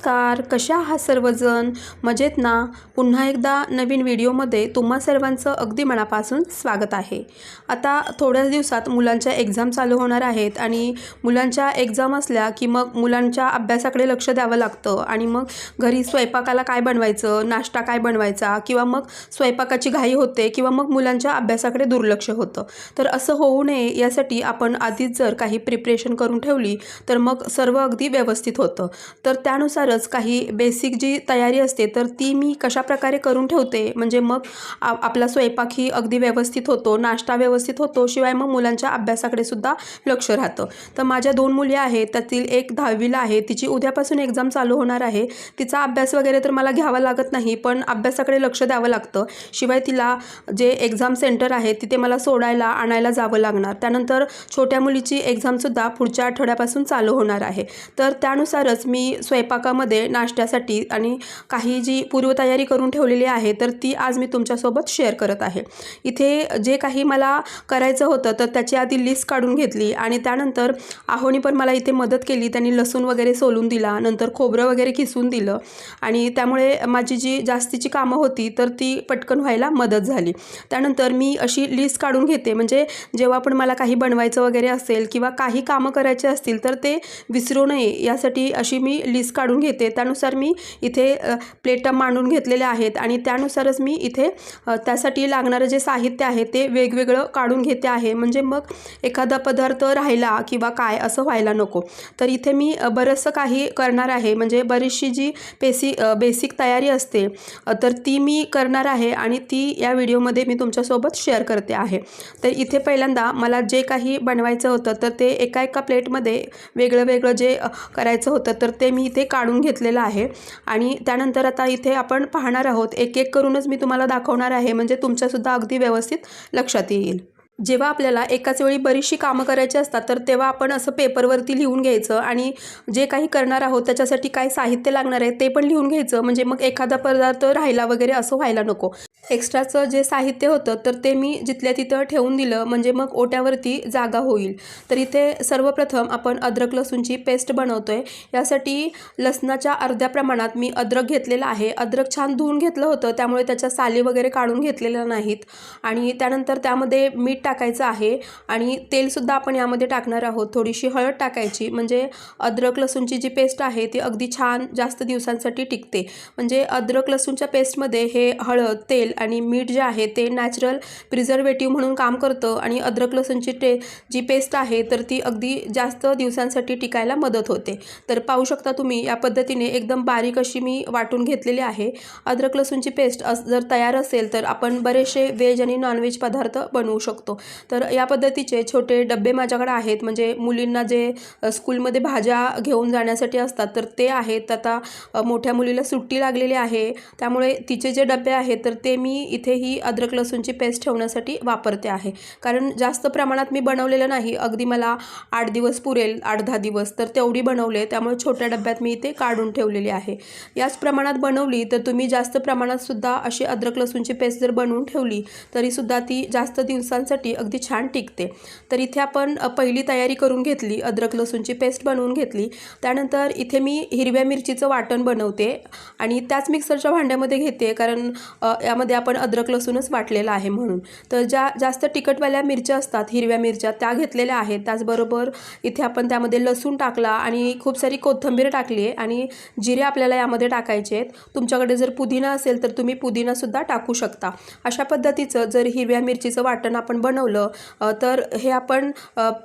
नमस्कार कशा आहात सर्वजण? मजेत ना? पुन्हा एकदा नवीन व्हिडिओमध्ये तुम्हा सर्वांचं अगदी मनापासून स्वागत आहे. आता थोड्याच दिवसात मुलांच्या एक्झाम चालू होणार आहेत आणि मुलांच्या एक्झाम असल्या की मग मुलांच्या अभ्यासाकडे लक्ष द्यावं लागतं आणि मग घरी स्वयंपाकाला काय बनवायचं नाश्ता काय बनवायचा किंवा मग स्वयंपाकाची घाई होते किंवा मग मुलांच्या अभ्यासाकडे दुर्लक्ष होतं. तर असं होऊ नये यासाठी आपण आधीच जर काही प्रिपरेशन करून ठेवली तर मग सर्व अगदी व्यवस्थित होतं. तर त्यानुसार त्यानुसारच काही बेसिक जी तयारी असते तर ती मी कशाप्रकारे करून ठेवते? म्हणजे मग आ आपला स्वयंपाक ही अगदी व्यवस्थित होतो नाश्ता व्यवस्थित होतो शिवाय मग मुलांच्या अभ्यासाकडे सुद्धा लक्ष राहतं. तर माझ्या दोन मुली आहेत त्यातील एक दहावीला आहे तिची उद्यापासून एक्झाम चालू होणार आहे. तिचा अभ्यास वगैरे तर मला घ्यावा लागत नाही पण अभ्यासाकडे लक्ष द्यावं लागतं. शिवाय तिला जे एक्झाम सेंटर आहे तिथे मला सोडायला आणायला जावं लागणार. त्यानंतर छोट्या मुलीची एक्झामसुद्धा पुढच्या आठवड्यापासून चालू होणार आहे. तर त्यानुसारच मी स्वयंपाकामध्ये नाश्त्यासाठी आणि काही जी पूर्वतयारी करून ठेवलेली आहे तर ती आज मी तुमच्यासोबत शेअर करत आहे. इथे जे काही मला करायचं होतं तर त्याची आधी लिस्ट काढून घेतली आणि त्यानंतर आहोनी पण मला इथे मदत केली. त्यांनी लसूण वगैरे सोलून दिला नंतर खोबरं वगैरे किसून दिलं आणि त्यामुळे माझी जी जास्तीची कामं होती तर ती पटकन व्हायला मदत झाली. त्यानंतर मी अशी लिस्ट काढून घेते. म्हणजे जेव्हा पण मला काही बनवायचं वगैरे असेल किंवा काही कामं करायचे असतील तर ते विसरू नये. यासाठी अशी मी लिस्ट काढून घेते. त्यानुसार मी इथे प्लेटा मांडून घेतलेल्या आहेत आणि त्यानुसारच मी इथे त्यासाठी लागणारं जे साहित्य आहे ते वेगवेगळं काढून घेते आहे. म्हणजे मग एखादा पदार्थ राहिला किंवा काय असं व्हायला नको. तर इथे मी बरंचसं काही करणार आहे. म्हणजे बरीचशी जी बेसी बेसिक तयारी असते तर ती मी करणार आहे आणि ती या व्हिडिओमध्ये मी तुमच्यासोबत शेअर करते आहे. तर इथे पहिल्यांदा मला जे काही बनवायचं होतं तर ते एका एका प्लेटमध्ये वेगळं वेगळं जे करायचं होतं तर ते मी इथे काढून घेतलेलं आहे. आणि त्यानंतर आता इथे आपण पाहणार आहोत एक एक करूनच मी तुम्हाला दाखवणार आहे. म्हणजे तुमच्यासुद्धा अगदी व्यवस्थित लक्षात येईल. जेव्हा आपल्याला एकाच वेळी बरीचशी कामं करायची असतात तर तेव्हा आपण असं पेपरवरती लिहून घ्यायचं आणि जे काही करणार आहोत त्याच्यासाठी काय साहित्य लागणार आहे ते पण लिहून घ्यायचं. म्हणजे मग एखादा पदार्थ राहिला वगैरे असं व्हायला नको. एक्स्ट्राचं जे साहित्य होतं तर ते मी जिथल्या तिथं ठेवून दिलं म्हणजे मग ओट्यावरती जागा होईल. तर इथे सर्वप्रथम आपण अद्रक लसूणची पेस्ट बनवतो आहे यासाठी लसणाच्या अर्ध्या प्रमाणात मी अद्रक घेतलेला आहे. अद्रक छान धुवून घेतलं होतं त्यामुळे त्याच्या साली वगैरे काढून घेतलेल्या नाहीत. आणि त्यानंतर त्यामध्ये मीठ टाकायचं आहे आणि तेलसुद्धा आपण यामध्ये टाकणार आहोत. थोडीशी हळद टाकायची म्हणजे अद्रक लसूणची जी पेस्ट आहे ती अगदी छान जास्त दिवसांसाठी टिकते. म्हणजे अद्रक लसूणच्या पेस्टमध्ये हे हळद तेल आणि मीठ जे आहे ते नॅचरल प्रिझर्वेटिव्ह म्हणून काम करतं आणि अद्रक लसूणची टे जी पेस्ट आहे तर ती अगदी जास्त दिवसांसाठी टिकायला मदत होते. तर पाहू शकता तुम्ही या पद्धतीने एकदम बारीक अशी मी वाटून घेतलेली आहे. अद्रक लसूणची पेस्ट अस जर तयार असेल तर आपण बरेचसे व्हेज आणि नॉनव्हेज पदार्थ बनवू शकतो. तर या पद्धतीचे छोटे डबे माझ्याकडे आहेत. म्हणजे मुलींना जे स्कूलमध्ये भाज्या घेऊन जाण्यासाठी असतात तर ते आहेत. आता मोठ्या मुलीला सुट्टी लागलेली आहे. त्यामुळे तिचे जे डबे आहेत तर ते मी मी इथे ही अद्रक लसूणची पेस्ट ठेवण्यासाठी वापरते आहे. कारण जास्त प्रमाणात मी बनवलेलं नाही. अगदी मला आठ दिवस पुरेल आठ दहा दिवस. तर तेवढी बनवले. त्यामुळे छोट्या डब्यात मी इथे काढून ठेवलेली आहे. याच प्रमाणात बनवली तर तुम्ही जास्त प्रमाणात सुद्धा अशी अद्रक लसूणची पेस्ट जर बनवून ठेवली तरीसुद्धा ती जास्त दिवसांसाठी अगदी छान टिकते. तर इथे आपण पहिली तयारी करून घेतली अद्रक लसूणची पेस्ट बनवून घेतली. त्यानंतर इथे मी हिरव्या मिरचीचं वाटण बनवते आणि त्याच मिक्सरच्या भांड्यामध्ये घेते. कारण यामध्ये आपण अद्रक लसूणच वाटलेला आहे म्हणून. तर ज्या जास्त तिखटवाल्या मिरच्या असतात हिरव्या मिरच्या त्या घेतलेल्या आहेत. त्याचबरोबर इथे आपण त्यामध्ये लसूण टाकला आणि खूप सारी कोथिंबीर टाकली आहे आणि जिरे आपल्याला यामध्ये टाकायचे आहेत. तुमच्याकडे जर पुदिना असेल तर तुम्ही पुदिनासुद्धा टाकू शकता. अशा पद्धतीचं जर हिरव्या मिरचीचं वाटण आपण बनवलं तर हे आपण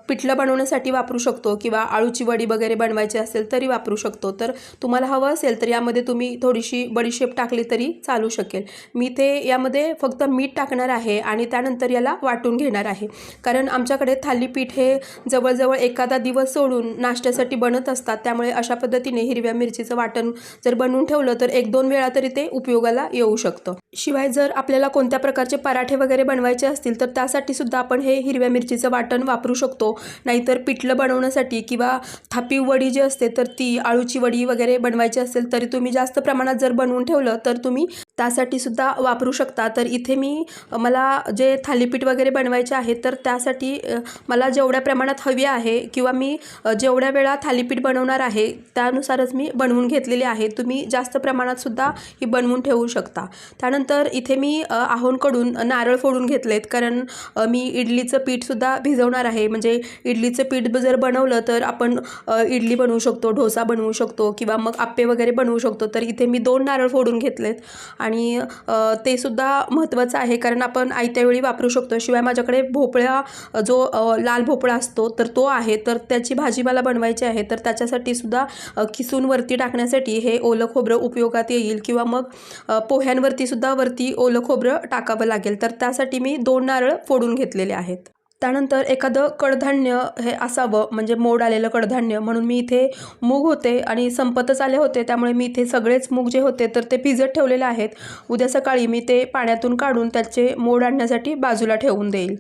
पिठलं बनवण्यासाठी वापरू शकतो किंवा आळूची वडी वगैरे बनवायची असेल तरी वापरू शकतो. तर तुम्हाला हवं असेल तर यामध्ये तुम्ही थोडीशी बडीशेप टाकली तरी चालू शकेल. मी ते यामध्ये फक्त मीठ टाकणार आहे आणि त्यानंतर याला वाटून घेणार आहे. कारण आमच्याकडे थालीपीठ हे जवळजवळ एखादा दिवस सोडून नाश्त्यासाठी बनत असतात. त्यामुळे अशा पद्धतीने हिरव्या मिरचीचं वाटण जर बनवून ठेवलं तर एक दोन वेळा तरी ते उपयोगाला येऊ शकतं. शिवाय जर आपल्याला कोणत्या प्रकारचे पराठे वगैरे बनवायचे असतील तर त्यासाठी सुद्धा आपण हे हिरव्या मिरचीचं वाटण वापरू शकतो. नाहीतर पिठलं बनवण्यासाठी किंवा थापी वडी जी असते तर ती आळूची वडी वगैरे बनवायची असेल तरी तुम्ही जास्त प्रमाणात जर बनवून ठेवलं तर तुम्ही त्यासाठी सुद्धा वापरू वापरू शकता. तर इथे मी मला जे थालीपीठ वगैरे बनवायचे आहे तर त्यासाठी मला जेवढ्या प्रमाणात हवी आहे किंवा मी जेवढ्या वेळा थालीपीठ बनवणार आहे त्यानुसारच मी बनवून घेतलेली आहे. तुम्ही जास्त प्रमाणात सुद्धा ही बनवून ठेवू शकता. त्यानंतर इथे मी आहोनकडून आहोंकडून नारळ फोडून घेतलेत. कारण मी इडलीचं पीठसुद्धा भिजवणार आहे. म्हणजे इडलीचं पीठ जर बनवलं तर आपण इडली बनवू शकतो डोसा बनवू शकतो किंवा मग आप्पे वगैरे बनवू शकतो. तर इथे मी दोन नारळ फोडून घेतलेत. आणि ते ते सुद्धा महत्त्वाचं आहे. कारण आपण आयत्या वेळी वापरू शकतो. शिवाय माझ्याकडे भोपळा जो लाल भोपळा असतो तर तो आहे. तर त्याची भाजी मला बनवायची आहे. तर त्याच्यासाठी सुद्धा किसूनवरती किसून वरती टाकण्यासाठी हे ओलं खोबरं उपयोगात येईल किंवा मग पोह्यांवरतीसुद्धा पोह्यांवरती सुद्धा वरती ओलं खोबरं टाकावं लागेल. तर त्यासाठी मी दोन नारळ फोडून घेतलेले आहेत. त्यानंतर एखादं कडधान्य हे असावं म्हणजे मोड आलेलं कडधान्य. म्हणून मी इथे मूग होते आणि संपतच आले होते त्यामुळे मी इथे सगळेच मूग जे होते तर ते भिजत ठेवलेले आहेत. उद्या सकाळी मी ते पाण्यातून काढून त्याचे मोड आणण्यासाठी बाजूला ठेवून देईल.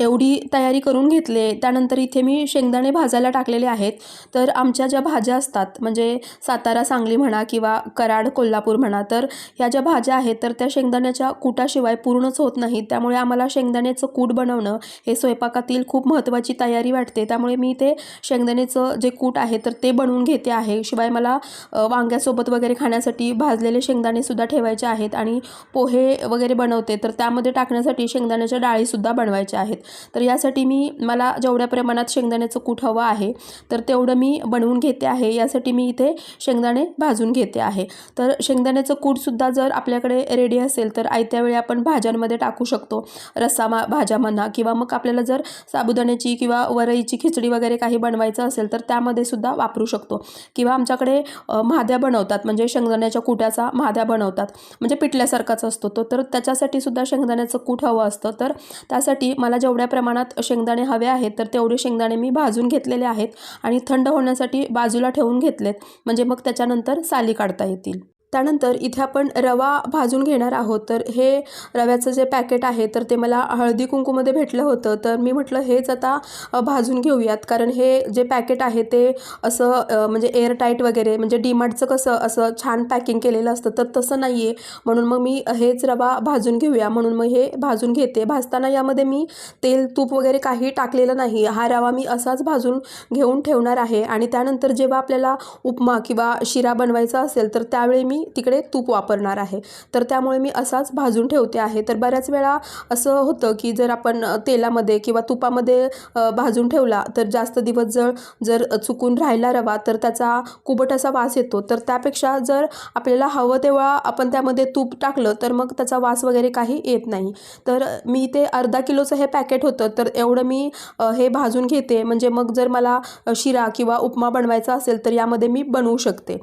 एवढी तयारी करून घेतले. त्यानंतर इथे मी शेंगदाणे भाजायला टाकलेले आहेत. तर आमच्या ज्या भाज्या असतात म्हणजे सातारा सांगली म्हणा किंवा कराड कोल्हापूर म्हणा तर ह्या ज्या भाज्या आहेत तर त्या शेंगदाण्याच्या कुटाशिवाय पूर्णच होत नाहीत. त्यामुळे आम्हाला शेंगदाण्याचं कूट बनवणं हे स्वयंपाकातील खूप महत्त्वाची तयारी वाटते. त्यामुळे मी ते शेंगदाण्याचं जे कूट आहे तर ते बनवून घेते आहे. शिवाय मला वांग्यासोबत वगैरे खाण्यासाठी भाजलेले शेंगदाणेसुद्धा ठेवायचे आहेत आणि पोहे वगैरे बनवते. तर त्यामध्ये टाकण्यासाठी शेंगदाण्याच्या डाळीसुद्धा बनवायच्या आहेत. तर यासाठी मी मला जेवढ्या प्रमाणात शेंगदाण्याचं कूट हवं आहे तर तेवढं मी बनवून घेते आहे. यासाठी मी इथे शेंगदाणे भाजून घेते आहे. तर शेंगदाण्याचं कूटसुद्धा जर आपल्याकडे रेडी असेल तर आयत्या वेळी आपण भाज्यांमध्ये टाकू शकतो. रस्सा मा भाज्या म्हणा किंवा मग आपल्याला जर साबुदाण्याची किंवा वरईची खिचडी वगैरे काही बनवायचं असेल तर त्यामध्ये सुद्धा वापरू शकतो. किंवा आमच्याकडे माद्या बनवतात म्हणजे शेंगदाण्याच्या कुट्याचा माद्या बनवतात. म्हणजे पिठल्यासारखाच असतो तो. तर त्याच्यासाठी सुद्धा शेंगदाण्याचं कूट हवं असतं. तर त्यासाठी मला जेवढ्या प्रमाणात शेंगदाणे हवे आहेत तर तेवढे शेंगदाणे मी भाजून घेतलेले आहेत आणि थंड होण्यासाठी बाजूला ठेवून घेतलेत. म्हणजे मग त्याच्यानंतर साली काढता येतील. त्यानंतर इथे आपण रवा भाजून घेणार आहोत. तर हे रव्याचं जे पॅकेट आहे तर ते मला हळदी कुंकूमध्ये भेटलं होतं. तर मी म्हटलं हेच आता भाजून घेऊयात. कारण हे जे पॅकेट आहे ते असं म्हणजे एअरटाईट वगैरे म्हणजे डीमार्टचं कसं असं छान पॅकिंग केलेलं असतं. तर तसं नाही आहे म्हणून मग मी हेच रवा भाजून घेऊया. म्हणून मग हे भाजून घेते. भाजताना यामध्ये मी तेल तूप वगैरे काही टाकलेलं नाही. हा रवा मी असाच भाजून घेऊन ठेवणार आहे. आणि त्यानंतर जेव्हा आपल्याला उपमा किंवा शिरा बनवायचा असेल तर त्यावेळी मी तिकडे तूप वापरणार आहे. तर त्यामुळे मी असाच भाजून ठेवते आहे. तर बऱ्याच वेळा असं होतं की जर आपण तेलामध्ये किंवा तुपामध्ये भाजून ठेवला तर जास्त दिवस जर जर चुकून राहिला रवा तर त्याचा कुबट असा वास येतो. तर त्यापेक्षा जर आपल्याला हवं तेव्हा आपण त्यामध्ये तूप टाकलं तर मग त्याचा वास वगैरे काही येत नाही. तर मी ते अर्धा किलोचं हे पॅकेट होतं तर एवढं मी हे भाजून घेते. म्हणजे मग जर मला शिरा किंवा उपमा बनवायचा असेल तर यामध्ये मी बनवू शकते.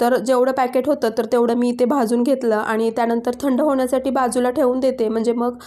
तर जेवढं पॅकेट होतं तर तेवढं मी ते भाजून घेतलं आणि त्यानंतर थंड होण्यासाठी बाजूला ठेवून देते. म्हणजे मग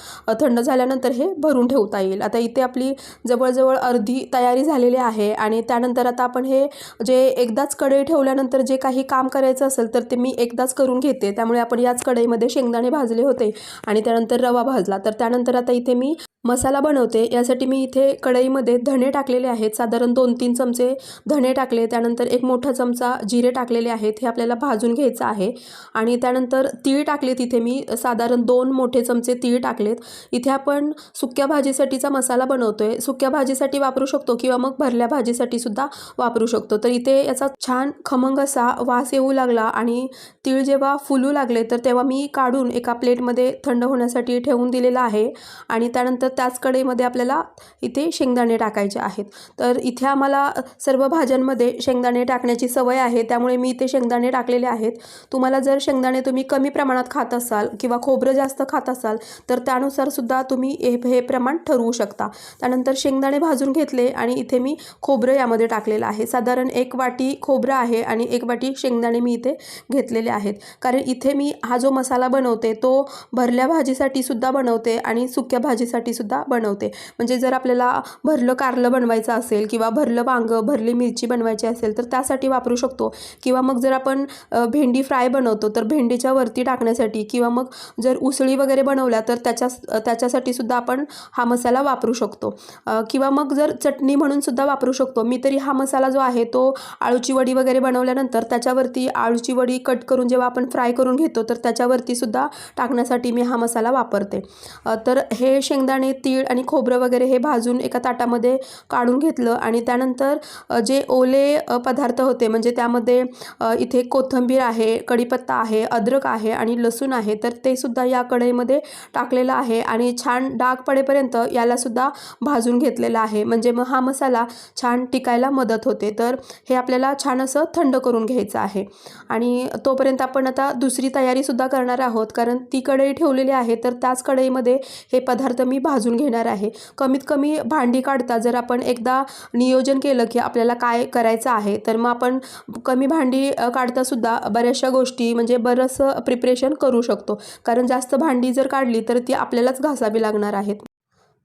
थंड झाल्यानंतर हे भरून ठेवता येईल. आता इथे आपली जवळजवळ अर्धी तयारी झालेली आहे आणि त्यानंतर आता आपण हे जे एकदाच कढई ठेवल्यानंतर जे काही काम करायचं असेल तर ते मी एकदाच करून घेते. त्यामुळे आपण याच कढईमध्ये शेंगदाणे भाजले होते आणि त्यानंतर रवा भाजला. तर त्यानंतर आता इथे मी मसाला बनवते. यासाठी मी इथे कढईमध्ये धणे टाकलेले आहेत. साधारण दोन तीन चमचे धणे टाकले. त्यानंतर एक मोठा चमचा जिरे टाकलेले आहेत. हे आपल्याला भाजून घ्यायचं आहे. आणि त्यानंतर तीळ टाकले तिथे मी. साधारण दोन मोठे चमचे तीळ टाकलेत. इथे आपण सुक्या भाजीसाठीचा मसाला बनवतो आहे सुक्या भाजीसाठी वापरू शकतो किंवा मग भरल्या भाजीसाठी सुद्धा वापरू शकतो. तर इथे याचा छान खमंग असा वास येऊ लागला आणि तीळ जेव्हा फुलू लागले तर तेव्हा मी काढून एका प्लेटमध्ये थंड होण्यासाठी ठेवून दिलेला आहे. आणि त्यानंतर त्याच कडेमध्ये आपल्याला इथे शेंगदाणे टाकायचे आहेत. तर इथे आम्हाला सर्व भाज्यांमध्ये शेंगदाणे टाकण्याची सवय आहे. त्यामुळे मी इथे शेंगदाणे टाकलेले आहेत. तुम्हाला जर शेंगदाणे तुम्ही कमी प्रमाणात खात असाल किंवा खोबरं जास्त खात असाल तर त्यानुसार सुद्धा तुम्ही हे हे प्रमाण ठरवू शकता. त्यानंतर शेंगदाणे भाजून घेतले आणि इथे मी खोबरं यामध्ये टाकलेलं आहे. साधारण एक वाटी खोबरं आहे आणि एक वाटी शेंगदाणे मी इथे घेतलेले आहेत. कारण इथे मी हा जो मसाला बनवते तो भरल्या भाजीसाठी सुद्धा बनवते आणि सुक्या भाजीसाठी सुद्धा बनवते. म्हणजे जर आपल्याला भरलं कारलं बनवायचं असेल किंवा भरलं वांगं भरली मिरची बनवायची असेल तर त्यासाठी वापरू शकतो. किंवा मग जर आपण भेंडी फ्राय बनवतो तर भेंडीच्या वरती टाकण्यासाठी किंवा मग जर उसळी वगैरे बनवल्या तर त्याच्या त्याच्यासाठी सुद्धा आपण हा मसाला वापरू शकतो. किंवा मग जर चटणी म्हणून सुद्धा वापरू शकतो. मी तरी हा मसाला जो आहे तो आळूची वडी वगैरे बनवल्यानंतर त्याच्यावरती आळूची वडी कट करून जेव्हा आपण फ्राय करून घेतो तर त्याच्यावरती सुद्धा टाकण्यासाठी मी हा मसाला वापरते. तर हे शेंगदाणे तीळ आणि खोबरं वगैरे हे भाजून एका ताटामध्ये काढून घेतलं आणि त्यानंतर जे ओले पदार्थ होते म्हणजे त्यामध्ये इथे कोथिंबीर आहे कढीपत्ता आहे अद्रक आहे आणि लसूण आहे तर ते सुद्धा या कढईमध्ये टाकलेलं आहे आणि छान डाग पडेपर्यंत यालासुद्धा भाजून घेतलेलं आहे. म्हणजे मग हा मसाला छान टिकायला मदत होते. तर हे आपल्याला छान असं थंड करून घ्यायचं आहे. आणि तोपर्यंत आपण आता दुसरी तयारीसुद्धा करणार आहोत कारण ती कढई ठेवलेली आहे तर त्याच कढईमध्ये हे पदार्थ मी भाजून घेणार आहे. कमीत कमी भांडी काढता जर आपण एकदा नियोजन केलं की आपल्याला काय करायचं आहे तर मग आपण कमी भांडी काढतासुद्धा बऱ्याचशा गोष्टी म्हणजे बरंचसं प्रिपरेशन करू शकतो. कारण जास्त भांडी जर काढली तर ती आपल्यालाच घासावी लागणार आहेत.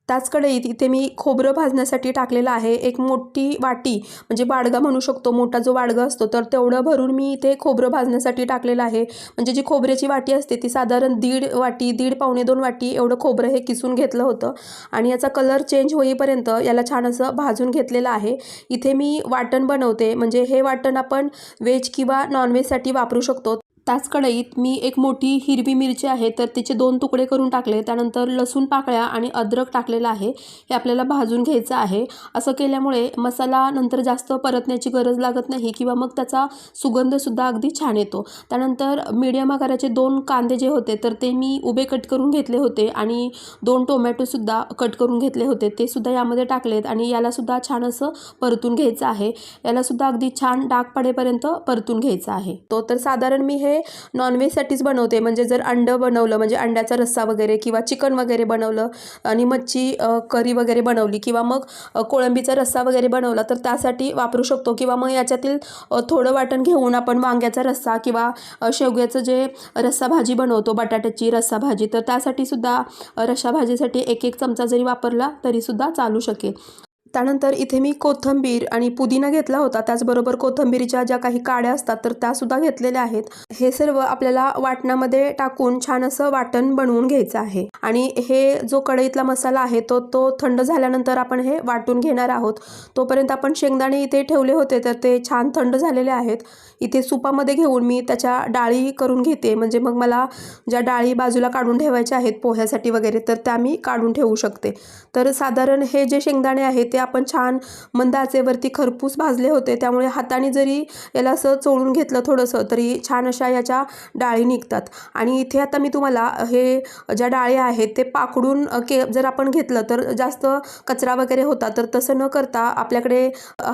त्याच कढईत इथे मी खोबरं भाजण्यासाठी टाकलेलं आहे. एक मोठी वाटी म्हणजे बाडगा म्हणू शकतो मोठा जो बाडगा असतो तर तेवढं भरून मी इथे खोबरं भाजण्यासाठी टाकलेलं आहे. म्हणजे जी खोबऱ्याची वाटी असते ती साधारण दीड वाटी दीड पावणे दोन वाटी एवढं खोबरं हे किसून घेतलं होतं. आणि याचा कलर चेंज होईपर्यंत याला छान असं भाजून घेतलेलं आहे. इथे मी वाटण बनवते. म्हणजे हे वाटण आपण व्हेज किंवा नॉनव्हेजसाठी वापरू शकतो. त्याच कढईत मी एक मोठी हिरवी मिरची आहे तर तिचे दोन तुकडे करून टाकले. त्यानंतर लसूण पाकळ्या आणि अद्रक टाकलेलं आहे. हे आपल्याला भाजून घ्यायचं आहे. असं केल्यामुळे मसाला नंतर जास्त परतण्याची गरज लागत नाही किंवा मग त्याचा सुगंधसुद्धा अगदी छान येतो. त्यानंतर मीडियम आकाराचे दोन कांदे जे होते तर ते मी उभे कट करून घेतले होते आणि दोन टोमॅटोसुद्धा कट करून घेतले होते. ते सुद्धा यामध्ये टाकलेत आणि यालासुद्धा छान असं परतून घ्यायचं आहे. यालासुद्धा अगदी छान डाग पडेपर्यंत परतून घ्यायचं आहे. तो तर साधारण मी हे नॉनव्हेजसाठीच बनवते. म्हणजे जर अंडं बनवलं म्हणजे अंड्याचा रस्सा वगैरे किंवा चिकन वगैरे बनवलं आणि मच्छी करी वगैरे बनवली किंवा मग कोळंबीचा रस्सा वगैरे बनवला तर त्यासाठी वापरू शकतो. किंवा मग याच्यातील थोडं वाटण घेऊन आपण वांग्याचा रस्सा किंवा शेवग्याचं जे रस्सा भाजी बनवतो बटाट्याची रस्सा भाजी तर त्यासाठी सुद्धा अ, रस्सा भाजीसाठी एक एक चमचा जरी वापरला तरीसुद्धा चालू शकेल. त्यानंतर इथे मी कोथिंबीर आणि पुदिना घेतला होता. त्याचबरोबर कोथिंबीरीच्या ज्या काही काड्या असतात तर त्यासुद्धा घेतलेल्या आहेत. हे सर्व आपल्याला वाटणामध्ये टाकून छान असं वाटण बनवून घ्यायचं आहे. आणि हे जो कढईतला मसाला आहे तो तो थंड झाल्यानंतर आपण हे वाटून घेणार आहोत. तोपर्यंत आपण शेंगदाणे इथे ठेवले होते तर ते छान थंड झालेले आहेत. इथे सुपामध्ये घेऊन मी त्याच्या डाळी करून घेते. म्हणजे मग मला ज्या डाळी बाजूला काढून ठेवायच्या आहेत पोह्यासाठी वगैरे तर त्या मी काढून ठेवू शकते. तर साधारण हे जे शेंगदाणे आहेत ते आपण छान मंद आचेवरती खरपूस भाजले होते. त्यामुळे हाताने जरी याला असं चोळून घेतलं थोडंसं तरी छान अशा याच्या डाळी निघतात. आणि इथे आता मी तुम्हाला हे ज्या डाळी आहेत ते पाकडून के जर आपण घेतलं तर जास्त कचरा वगैरे होता तर तसं न करता आपल्याकडे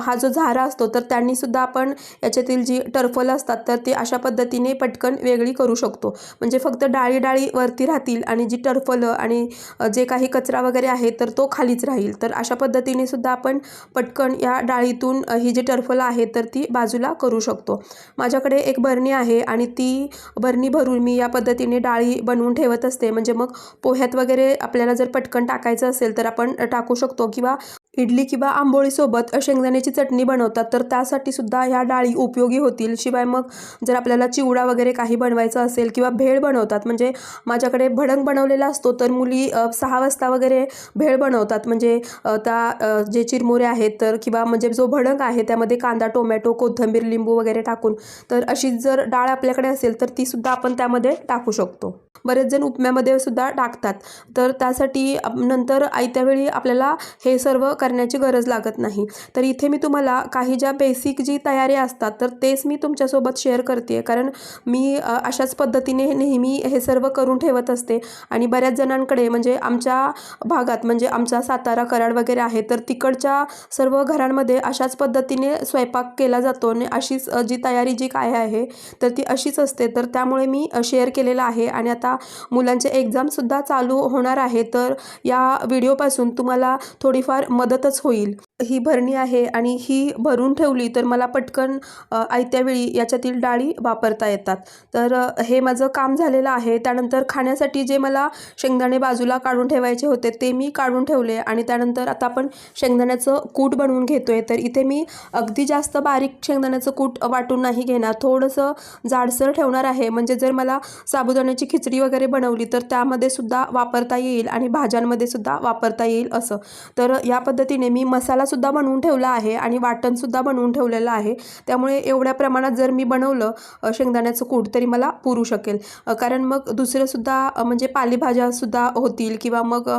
हा जो झारा असतो तर त्यांनीसुद्धा आपण याच्यातील जी टरफलं असतात तर ती अशा पद्धतीने पटकन वेगळी करू शकतो. म्हणजे फक्त डाळी डाळी वरती राहतील आणि जी टरफलं आणि जे काही कचरा वगैरे आहे तर तो खालीच राहील. तर अशा पद्धतीने सुद्धा आपण पटकन या डाळीतून ही जी टरफलं आहे तर ती बाजूला करू शकतो. माझ्याकडे एक बरणी आहे आणि ती बरणी भरून मी या पद्धतीने डाळी बनवून ठेवत असते. म्हणजे मग पोह्यात वगैरे आपल्याला जर पटकन टाकायचं असेल तर आपण टाकू शकतो. किंवा इडली किंवा आंबोळीसोबत शेंगदाण्याची चटणी बनवतात तर त्यासाठी सुद्धा ह्या डाळी उपयोगी होतील. शिवाय मग जर आपल्याला चिवडा वगैरे काही बनवायचा असेल किंवा भेळ बनवतात म्हणजे माझ्याकडे भडंग बनवलेला असतो तर मुली सहा वाजता वगैरे भेळ बनवतात. म्हणजे त्या जे चिरमुरे आहेत तर किंवा म्हणजे जो भडंग आहे त्यामध्ये कांदा टोमॅटो कोथिंबीर लिंबू वगैरे टाकून तर अशी जर डाळ आपल्याकडे असेल तर ती सुद्धा आपण त्यामध्ये टाकू शकतो. बरेच जण उपम्यामध्ये सुद्धा टाकतात. तर त्यासाठी नंतर आयत्यावेळी आपल्याला हे सर्व करण्याची गरज लागत नाही. तर इथे मी तुम्हाला काही ज्या बेसिक जी तयारी असतात तर तेच मी तुमच्यासोबत शेअर करते कारण मी अशाच पद्धतीने नेहमी हे सर्व करून ठेवत असते. आणि बऱ्याच जणांकडे म्हणजे आमच्या भागात म्हणजे आमचा सातारा कराड वगैरे आहे तर तिकडच्या सर्व घरांमध्ये अशाच पद्धतीने स्वयंपाक केला जातो आणि अशीच जी तयारी जी काय आहे तर ती अशीच असते. तर त्यामुळे मी शेअर केलेलं आहे आणि आता मुलांचे एक्झामसुद्धा चालू होणार आहे तर या व्हिडिओपासून तुम्हाला थोडीफार मदतच होईल. ही भरणी आहे आणि ही भरून ठेवली तर मला पटकन आयत्यावेळी याच्यातील डाळी वापरता येतात. तर हे माझं काम झालेलं आहे. त्यानंतर खाण्यासाठी जे मला शेंगदाणे बाजूला काढून ठेवायचे होते ते मी काढून ठेवले आणि त्यानंतर आता आपण शेंगदाण्याचं कूट बनवून घेतोय. तर इथे मी अगदी जास्त बारीक शेंगदाण्याचं कूट वाटून नाही घेणार. थोडंसं जाडसर ठेवणार आहे. म्हणजे जर मला साबुदाण्याची खिचडी वगैरे बनवली तर त्यामध्ये सुद्धा वापरता येईल आणि भाज्यांमध्ये सुद्धा वापरता येईल असं. तर या पद्धतीने मी मसालासुद्धा बनवून ठेवला आहे आणि वाटणसुद्धा बनवून ठेवलेलं आहे. त्यामुळे एवढ्या प्रमाणात जर मी बनवलं शेंगदाण्याचं कूट तरी मला पुरू शकेल. कारण मग दुसरंसुद्धा म्हणजे पालेभाज्यासुद्धा होतील किंवा मग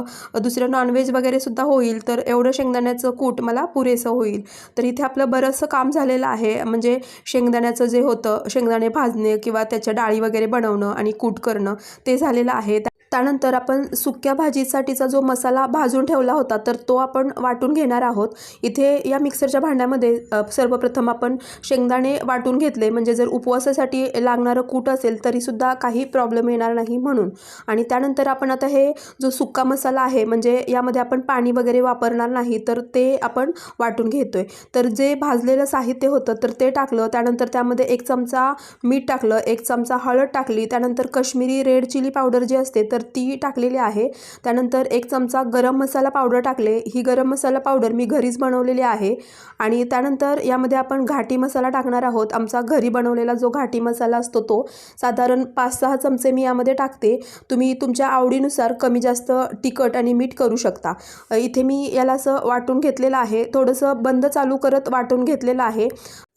दुसरं नॉनव्हेज वगैरेसुद्धा होईल. तर एवढं शेंगदाण्याचं कूट मला पुरेसं होईल. तर इथे आपलं बरंचसं काम झालेलं आहे. म्हणजे शेंगदाण्याचं जे होतं शेंगदाणे भाजणे किंवा त्याच्या डाळी वगैरे बनवणं आणि कूट करणं ते झालेलं आहे. त्यानंतर आपण सुक्या भाजीसाठीचा जो मसाला भाजून ठेवला होता तर तो आपण वाटून घेणार आहोत. इथे या मिक्सरच्या भांड्यामध्ये सर्वप्रथम आपण शेंगदाणे वाटून घेतले. म्हणजे जर उपवासासाठी लागणारं कूट असेल तरीसुद्धा काही प्रॉब्लेम येणार नाही म्हणून. आणि त्यानंतर आपण आता हे जो सुक्का मसाला आहे म्हणजे यामध्ये आपण पाणी वगैरे वापरणार नाही तर ते आपण वाटून घेतोय. तर जे भाजलेलं साहित्य होतं तर ते टाकलं. त्यानंतर त्यामध्ये एक चमचा मीठ टाकलं एक चमचा हळद टाकली. त्यानंतर कश्मीरी रेड चिली पावडर जी असते तर ती टाकलेली आहे. त्यानंतर एक चमचा गरम मसाला पावडर टाकले. ही गरम मसाला पावडर मी घरीच बनवलेली आहे. आणि त्यानंतर यामध्ये आपण घाटी मसाला टाकणार आहोत. आमचा घरी बनवलेला जो घाटी मसाला असतो तो साधारण पाच सहा चमचे मी यामध्ये टाकते. तुम्ही तुमच्या आवडीनुसार कमी जास्त तिखट आणि मीठ करू शकता. इथे मी याला असं वाटून घेतलेलं आहे. थोडंसं बंद चालू करत वाटून घेतलेलं आहे.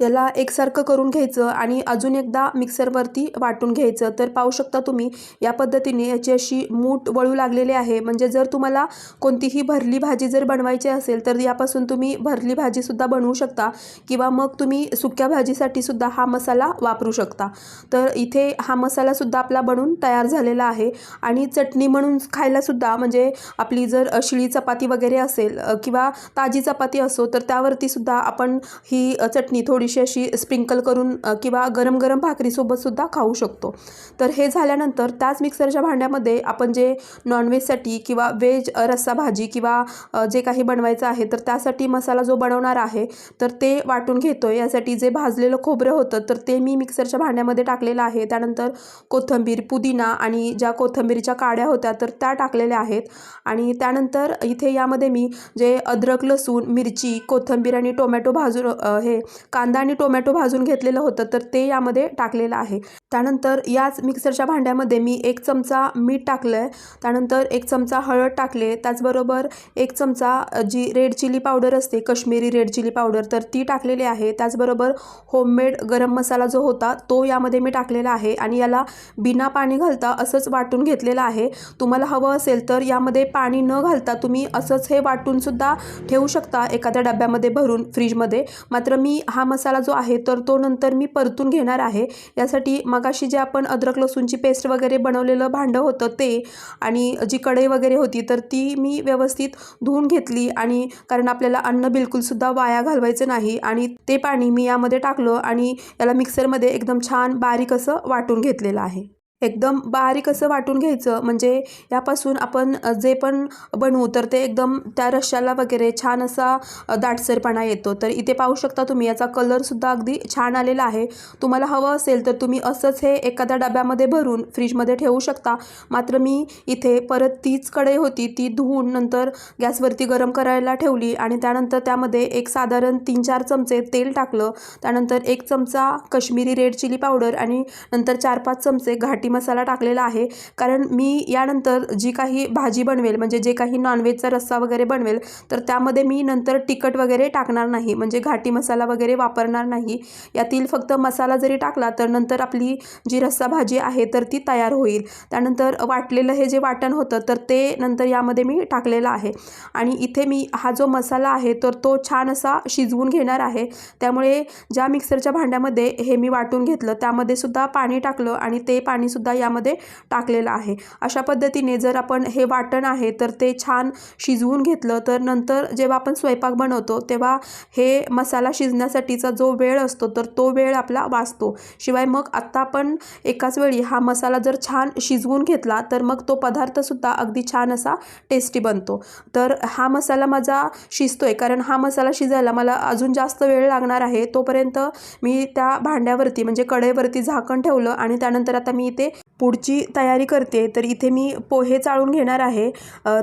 याला एकसारखं करून घ्यायचं आणि अजून एकदा मिक्सरवरती वाटून घ्यायचं. तर पाहू शकता तुम्ही या पद्धतीने याची अशी मूठ वळू लागलेली आहे. म्हणजे जर तुम्हाला कोणतीही भरली भाजी जर बनवायची असेल तर यापासून तुम्ही भरली भाजीसुद्धा बनवू शकता किंवा मग तुम्ही सुक्या भाजीसाठी सुद्धा हा मसाला वापरू शकता. तर इथे हा मसालासुद्धा आपला बनून तयार झालेला आहे. आणि चटणी म्हणून खायलासुद्धा म्हणजे आपली जर शिळी चपाती वगैरे असेल किंवा ताजी चपाती असो तर त्यावरती सुद्धा आपण ही चटणी थोडीशी अशी स्प्रिंकल करून किंवा गरम गरम भाकरीसोबतसुद्धा खाऊ शकतो. तर हे झाल्यानंतर त्याच मिक्सरच्या भांड्यामध्ये आपण जे नॉनव्हेजसाठी किंवा व्हेज रस्सा भाजी किंवा जे काही बनवायचं आहे तर त्यासाठी मसाला जो बनवणार आहे तर ते वाटून घेतो यासाठी जे भाजलेलं खोबरं होतं तर ते मी मिक्सरच्या भांड्यामध्ये टाकलेलं आहे. त्यानंतर कोथिंबीर पुदिना आणि ज्या कोथंबीरच्या काड्या होत्या तर त्या टाकलेल्या आहेत. आणि त्यानंतर इथे यामध्ये मी जे अद्रक लसूण मिरची कोथिंबीर आणि टोमॅटो भाजून हे कांदा आणि टोमॅटो भाजून घेतलेलं होतं तर ते यामध्ये टाकलेलं आहे. त्यानंतर याच मिक्सरच्या भांड्यामध्ये मी एक चमचा मीठ टाकलं आहे त्यानंतर एक चमचा हळद टाकले. त्याचबरोबर एक चमचा जी रेड चिली पावडर असते कश्मीरी रेड चिली पावडर तर ती टाकलेली आहे. त्याचबरोबर होममेड गरम मसाला जो होता तो यामध्ये मी टाकलेला आहे आणि याला बिना पाणी घालता असंच वाटून घेतलेलं आहे. तुम्हाला हवं असेल तर यामध्ये पाणी न घालता तुम्ही असंच हे वाटूनसुद्धा ठेवू शकता एखाद्या डब्यामध्ये भरून फ्रीजमध्ये. मात्र मी हा मसाला जो आहे तर तो नंतर मी परतून घेणार आहे. यासाठी मगाशी जे आपण अद्रक लसूणची पेस्ट वगैरे बनवलेलं भांडं होतं ते आणि जी कढई वगैरे होती तर ती मी व्यवस्थित धुवून घेतली आणि कारण आपल्याला अन्न बिलकुलसुद्धा वाया घालवायचं नाही आणि ते पाणी मी यामध्ये टाकलं आणि याला मिक्सरमध्ये एकदम छान बारीक असं वाटून घेतलेलं आहे. एकदम बारीक असं वाटून घ्यायचं. म्हणजे यापासून आपण जे पण बनवू तर ते एकदम त्या रश्श्याला वगैरे छान असा दाटसरपणा येतो. तर इथे पाहू शकता तुम्ही याचा कलरसुद्धा अगदी छान आलेला आहे. तुम्हाला हवं असेल तर तुम्ही असंच हे एखाद्या डब्यामध्ये भरून फ्रीजमध्ये ठेवू शकता. मात्र मी इथे परत तीच कढई होती ती धुवून नंतर गॅसवरती गरम करायला ठेवली आणि त्यानंतर त्यामध्ये एक साधारण तीन चार चमचे तेल टाकलं. त्यानंतर एक चमचा कश्मीरी रेड चिली पावडर आणि नंतर चार पाच चमचे घाटी मसाला टाकलेला आहे. कारण मी यानंतर जी काही भाजी बनवेल म्हणजे जे काही नॉनव्हेजचा रस्सा वगैरे बनवेल तर त्यामध्ये मी नंतर तिखट वगैरे टाकणार नाही. म्हणजे घाटी मसाला वगैरे वापरणार नाही. यातील फक्त मसाला जरी टाकला तर नंतर आपली जी रस्सा भाजी आहे तर ती तयार होईल. त्यानंतर वाटलेलं हे जे वाटण होतं तर ते नंतर यामध्ये मी टाकलेलं आहे. आणि इथे मी हा जो मसाला आहे तर तो छान असा शिजवून घेणार आहे. त्यामुळे ज्या मिक्सरच्या भांड्यामध्ये हे मी वाटून घेतलं त्यामध्ये सुद्धा पाणी टाकलं आणि ते पाणी सुद्धा यामध्ये टाकलेलं आहे. अशा पद्धतीने जर आपण हे वाटण आहे तर ते छान शिजवून घेतलं तर नंतर जेव्हा आपण स्वयंपाक बनवतो तेव्हा हे मसाला शिजण्यासाठीचा जो वेळ असतो तर तो वेळ आपला वाचतो. शिवाय मग आत्ता आपण एकाच वेळी हा मसाला जर छान शिजवून घेतला तर मग तो पदार्थसुद्धा अगदी छान असा टेस्टी बनतो. तर हा मसाला माझा शिजतो आहे कारण हा मसाला शिजायला मला अजून जास्त वेळ लागणार आहे. तोपर्यंत मी त्या भांड्यावरती म्हणजे कढईवरती झाकण ठेवलं आणि त्यानंतर आता मी इथे पुढची तयारी करते तर इथे मी पोहे चाळून घेणार आहे.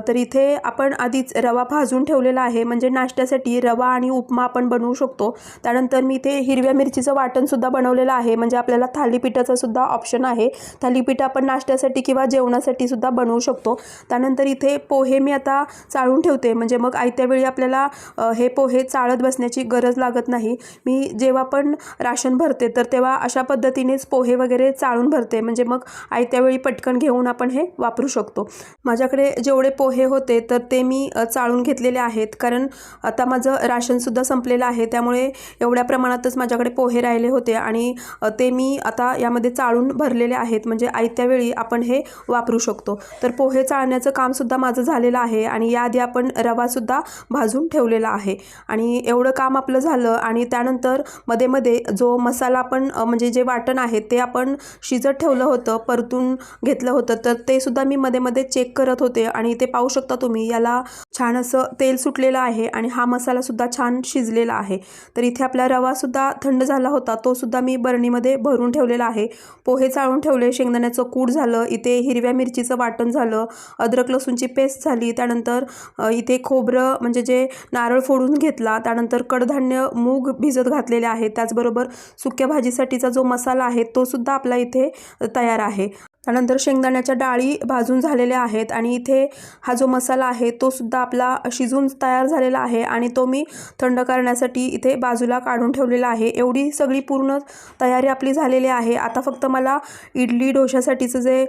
तर इथे आपण आधीच रवा भाजून ठेवलेला आहे. म्हणजे नाश्त्यासाठी रवा आणि उपमा आपण बनवू शकतो. त्यानंतर मी इथे हिरव्या मिरचीचं वाटणसुद्धा बनवलेलं आहे. म्हणजे आपल्याला थालीपीठाचा सुद्धा ऑप्शन आहे. थालीपीठ आपण नाश्त्यासाठी किंवा जेवणासाठी सुद्धा बनवू शकतो. त्यानंतर इथे पोहे मी आता चाळून ठेवते. म्हणजे मग आयत्या वेळी आपल्याला हे पोहे चाळत बसण्याची गरज लागत नाही. मी जेव्हा पण राशन भरते तर तेव्हा अशा पद्धतीनेच पोहे वगैरे चाळून भरते. म्हणजे मग आयत्या वेळी पटकन घेऊन आपण हे वापरू शकतो. माझ्याकडे जेवढे पोहे होते तर ते मी चाळून घेतलेले आहेत. कारण आता माझं राशनसुद्धा संपलेलं आहे. त्यामुळे एवढ्या प्रमाणातच माझ्याकडे पोहे राहिले होते आणि ते मी आता यामध्ये चाळून भरलेले आहेत. म्हणजे आयत्या वेळी आपण हे वापरू शकतो. तर पोहे चाळण्याचं कामसुद्धा माझं झालेलं आहे आणि याआधी आपण रवासुद्धा भाजून ठेवलेला आहे. आणि एवढं काम आपलं झालं आणि त्यानंतरमध्ये मध्ये जो मसाला आपण म्हणजे जे वाटण आहे ते आपण शिजत ठेवलं होतं. परतून घेतलं होतं. तर ते सुद्धा मी मध्ये मध्ये चेक करत होते आणि ते पाहू शकता तुम्ही याला छान असं तेल सुटलेलं आहे आणि हा मसालासुद्धा छान शिजलेला आहे. तर इथे आपला रवासुद्धा थंड झाला होता तो सुद्धा मी बरणीमध्ये भरून ठेवलेला आहे. पोहे चाळून ठेवले शेंगदाण्याचं कूट झालं इथे हिरव्या मिरचीचं वाटण झालं अद्रक लसूणची पेस्ट झाली त्यानंतर इथे खोबरं म्हणजे जे नारळ फोडून घेतला त्यानंतर कडधान्य मूग भिजत घातलेले आहे. त्याचबरोबर सुक्या भाजीसाठीचा जो मसाला आहे तो सुद्धा आपला इथे तयार आहे. त्यानंतर शेंगदाण्याच्या डाळी भाजून झालेल्या आहेत आणि इथे हा जो मसाला आहे तो सुद्धा आपला शिजून तयार झालेला आहे आणि तो मी थंड करण्यासाठी इथे बाजूला काढून ठेवलेला आहे. एवढी सगळी पूर्ण तयारी आपली झालेली आहे. आता फक्त मला इडली डोशासाठीचं जे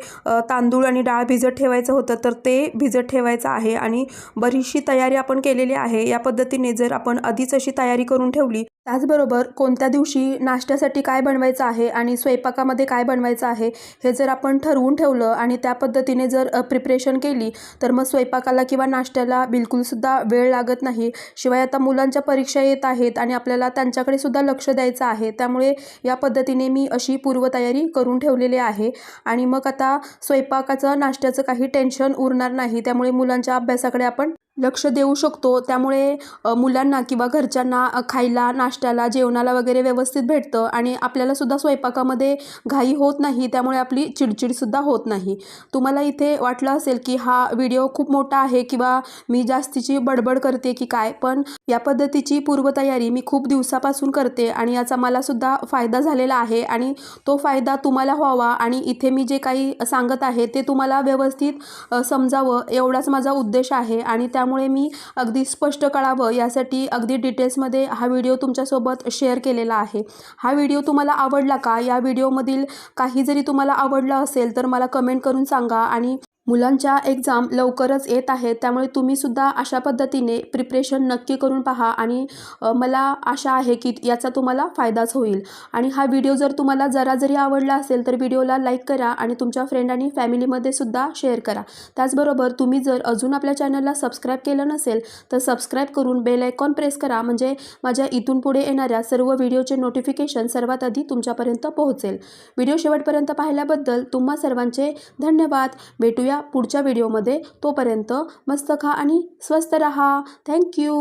तांदूळ आणि डाळ भिजत ठेवायचं होतं तर ते भिजत ठेवायचं आहे आणि बरीचशी तयारी आपण केलेली आहे. या पद्धतीने जर आपण आधीच अशी तयारी करून ठेवली त्याचबरोबर कोणत्या दिवशी नाश्त्यासाठी काय बनवायचं आहे आणि स्वयंपाकामध्ये काय बनवायचं आहे हे जर आपण ठरवून ठेवलं आणि त्या पद्धतीने जर प्रिपरेशन केली तर मग स्वयंपाकाला किंवा नाश्त्याला बिलकुलसुद्धा वेळ लागत नाही. शिवाय आता मुलांच्या परीक्षा येत आहेत आणि आपल्याला त्यांच्याकडे सुद्धा लक्ष द्यायचं आहे. त्यामुळे या पद्धतीने मी अशी पूर्वतयारी करून ठेवलेली आहे. आणि मग आता स्वयंपाकाचं नाश्त्याचं काही टेन्शन उरणार नाही. त्यामुळे मुलांच्या अभ्यासाकडे आपण लक्ष देऊ शकतो. त्यामुळे मुलांना किंवा घरच्यांना खायला नाश्त्याला जेवणाला वगैरे व्यवस्थित भेटतं आणि आपल्यालासुद्धा स्वयंपाकामध्ये घाई होत नाही. त्यामुळे आपली चिडचिडसुद्धा होत नाही. तुम्हाला इथे वाटलं असेल की हा व्हिडिओ खूप मोठा आहे किंवा मी जास्तीची बडबड करते की काय पण या पद्धतीची पूर्वतयारी मी खूप दिवसापासून करते आणि याचा मला सुद्धा फायदा झालेला आहे आणि तो फायदा तुम्हाला व्हावा आणि इथे मी जे काही सांगत आहे ते तुम्हाला व्यवस्थित समजावं एवढाच माझा उद्देश आहे आणि त्यामुळे मी अगदी स्पष्ट कळावं यासाठी अगदी डिटेल्समध्ये हा व्हिडिओ तुमच्यासोबत शेअर केलेला आहे. हा व्हिडिओ तुम्हाला आवडला का? या व्हिडिओमधील काही जरी तुम्हाला आवडलं असेल तर मला कमेंट करून सांगा आणि मुलांच्या एक्झाम लवकरच येत आहेत त्यामुळे तुम्हीसुद्धा अशा पद्धतीने प्रिपरेशन नक्की करून पहा आणि मला आशा आहे की याचा तुम्हाला फायदाच होईल. आणि हा व्हिडिओ जर तुम्हाला जरा जरी आवडला असेल तर व्हिडिओला लाईक करा आणि तुमच्या फ्रेंड आणि फॅमिलीमध्ये सुद्धा शेअर करा. त्याचबरोबर तुम्ही जर अजून आपल्या चॅनलला सबस्क्राईब केलं नसेल तर सबस्क्राईब करून बेल आयकॉन प्रेस करा म्हणजे माझ्या इथून पुढे येणाऱ्या सर्व व्हिडिओचे नोटिफिकेशन सर्वात आधी तुमच्यापर्यंत पोहोचेल. व्हिडिओ शेवटपर्यंत पाहिल्याबद्दल तुम्हा सर्वांचे धन्यवाद. भेटूया भेटूया पुढच्या व्हिडिओमध्ये. तोपर्यंत मस्त खा आणि स्वस्त रहा. थँक्यू